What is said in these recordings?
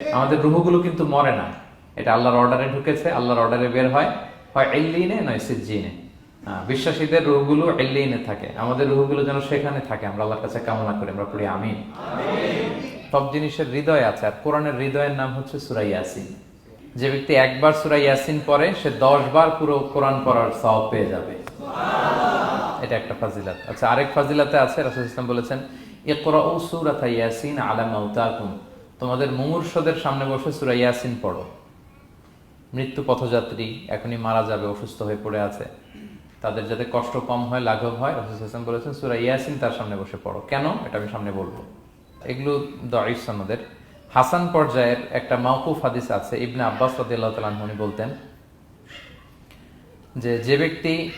আমাদের রুহগুলো কিন্তু মরে না। এটা আল্লাহর অর্ডারে ঢুকেছে আল্লাহর অর্ডারে বের হয়। হয় এল্লিনে নয় সিজ্জিনে। হ্যাঁ, বিশ্বাসীদের রুহগুলো এল্লিনে থাকে। আমাদের রুহগুলো যেন সেখানে থাকে। আমরা আল্লাহর কাছে কামনা করি আমরা পড়ি আমিন। সব জিনিসের হৃদয় আছে আর কোরআনের হৃদয়ের নাম হচ্ছে সুরাই ইয়াসিন। যে ব্যক্তি একবার সুরাই ইয়াসিন পড়ে সে দশ বার পুরো কোরআন পড়ার সব পেয়ে যাবে। এটা একটা ফাজিলাত। আচ্ছা আরেক ফাজিলাতে আছে রাসূল ইসলাম বলেছেন ইকরাউ সূরাতা ইয়াসিন আলা মাউতাকুম তোমাদের মুমূর্ষদের সামনে বসে সূরা ইয়াসিন পড়ো। মৃত্যু পথযাত্রী এখনই মারা যাবে, অসুস্থ হয়ে পড়ে আছে। তাদের যাতে কষ্ট কম হয়, লাঘব হয়, রাসূল ইসলাম বলেছেন, সূরা ইয়াসিন তার সামনে বসে পড়ো। কেন? এটা আমি সামনে বলব। এগুলো দঈফ সনদের। হাসান পর্যায়ের একটা মাওকুফ হাদিস আছে, ইবনে আব্বাস রাদিয়াল্লাহু তাআলা বলতেন যে যে ব্যক্তি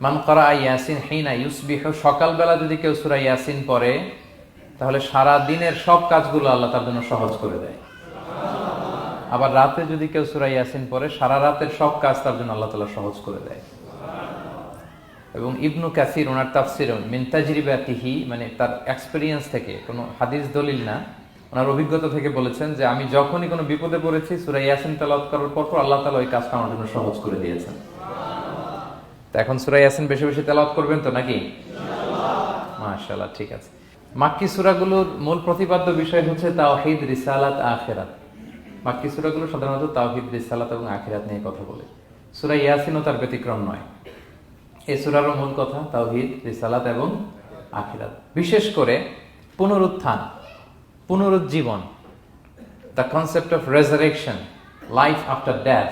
মান করা ইয়াসিন হিনা ইউসবিহ, সকালবেলা যদি কেউ সূরা ইয়াসিন পড়ে তাহলে সারা দিনের সব কাজগুলো আল্লাহ তার জন্য সহজ করে দেয়। আবার রাতে যদি কেউ সূরা ইয়াসিন পড়ে, সারা রাতের সব কাজ তার জন্য আল্লাহ তাআলা সহজ করে দেয়। এবং ইবনু কাসির, ওনার তাফসির, মিন তাজরিবাতিহি মানে তার এক্সপেরিয়েন্স থেকে, কোনো হাদিস দলিল না, ওনার অভিজ্ঞতা থেকে বলেছেন যে আমি যখনই কোনো বিপদে পড়েছি, সূরা ইয়াসিন তেলাওয়াত করার পর পর আল্লাহ তালা ওই কাজটা আমার জন্য সহজ করে দিয়েছেন। এখন সূরা ইয়াসিন বেশি বেশি তেলাওয়াত করবেন তো নাকি? মাশাআল্লাহ, ঠিক আছে। মাক্কি সূরাগুলোর মূল প্রতিপাদ্য বিষয় হচ্ছে তাওহিদ, রিসালাত, আখেরাত। মাক্কি সূরাগুলো সাধারণত তাওহিদ, রিসালাত এবং আখিরাত নিয়ে কথা বলে। সুরা ইয়াসিনও তার ব্যতিক্রম নয়। এই সূরারও মূল কথা তাওহিদ, রিসালাত এবং আখিরাত। বিশেষ করে পুনরুত্থান, পুনরুজ্জীবন the concept of resurrection life after death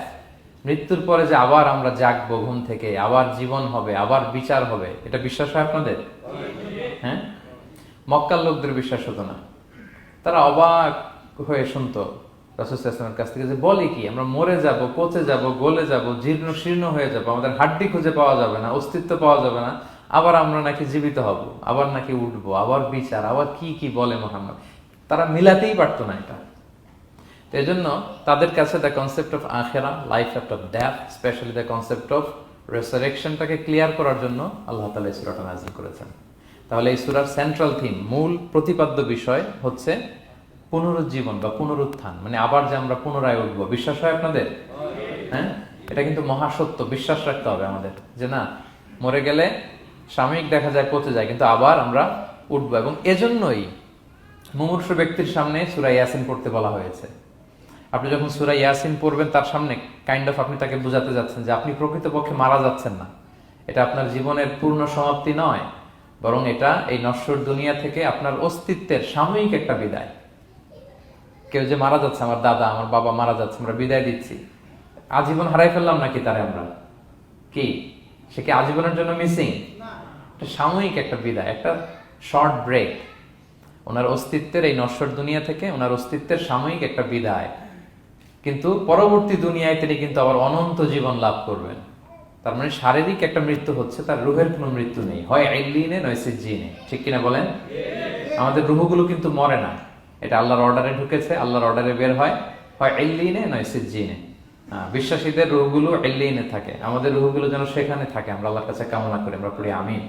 মৃত্যুর পরে যে আবার আমরা জাগবো ঘুম থেকে, আবার জীবন হবে, আবার বিচার হবে, এটা বিশ্বাস হয় আপনাদের? হ্যাঁ? মক্কার লোকদের বিশ্বাস হতো না। তারা অবাক হয়ে শুনতো রাসুলের কাছ থেকে যে, বলে কি, আমরা মরে যাব, পচে যাব, গলে যাব, জীর্ণ শীর্ণ হয়ে যাব, আমাদের হাড্ডি খুঁজে পাওয়া যাবে না, অস্তিত্ব পাওয়া যাবে না, আবার আমরা নাকি জীবিত হব, আবার নাকি উঠবো, আবার বিচার, আবার কি কি বলে মোহাম্মদ? তারা মিলাতেই পারতো না এটা। তো এই জন্য তাদের কাছে দ্য কনসেপ্ট অফ আখেরা life after death specially the concept of রেসারেকশনটাকে clear করার জন্য আল্লাহ তালা এই নাজিল করেছেন। তাহলে এই সুরার সেন্ট্রাল থিম মূল প্রতিপাদ্য বিষয় হচ্ছে পুনরুজ্জীবন বা পুনরুত্থান মানে আবার যে আমরা পুনরায় উঠবো। বিশ্বাস হয় আপনাদের? হ্যাঁ? এটা কিন্তু মহাসত্য, বিশ্বাস রাখতে হবে আমাদের, যে না, মরে গেলে সাময়িক দেখা যায়, পচে যায়, কিন্তু আবার আমরা উঠবো। এবং এজন্যই মুমূর্ষ ব্যক্তির সামনে সুরা ইয়াসিন পড়তে বলা হয়েছে। আপনি যখন সুরা ইয়াসিন পড়বেন, তার সামনে কাইন্ড অফ আপনি তাকে বোঝাতে যাচ্ছেন যে আপনি প্রকৃতপক্ষে মারা যাচ্ছেন না। এটা আপনার জীবনের পূর্ণ সমাপ্তি নয়। বরং এটা এই নশ্বর দুনিয়া থেকে আপনার অস্তিত্বের সাময়িক একটা বিদায়। কেউ যে মারা যাচ্ছে আমার দাদা আমার বাবা মারা যাচ্ছে আমরা বিদায় দিচ্ছি। আজীবন হারাই ফেললাম নাকি তারে আমরা? কি? সে কি আজীবনের জন্য মিসিং? সাময়িক একটা বিদায় একটা শর্ট ব্রেক। ওনার অস্তিত্বের এই নশ্বর দুনিয়া থেকে ওনার অস্তিত্বের সাময়িক একটা বিদায়। কিন্তু পরবর্তী দুনিয়ায় তিনি কিন্তু আবার অনন্ত জীবন লাভ করবেন। তার মানে শারীরিক একটা মৃত্যু হচ্ছে, তার রুহের কোনো মৃত্যু নেই। হয় আইলিনে, নয় সিজিনে ঠিক কিনা বলেন? আমাদের রুহগুলো কিন্তু মরে না। এটা আল্লাহর অর্ডারে ঢুকেছে, আল্লাহর অর্ডারে বের হয়। হয় এল্লিনে নয় সিজিনে বিশ্বাসীদের রুহগুলো এল্লিনে থাকে। আমাদের রুহগুলো যেন সেখানে থাকে, আমরা আল্লাহর কাছে কামনা করি, আমরা পড়ি আমিন।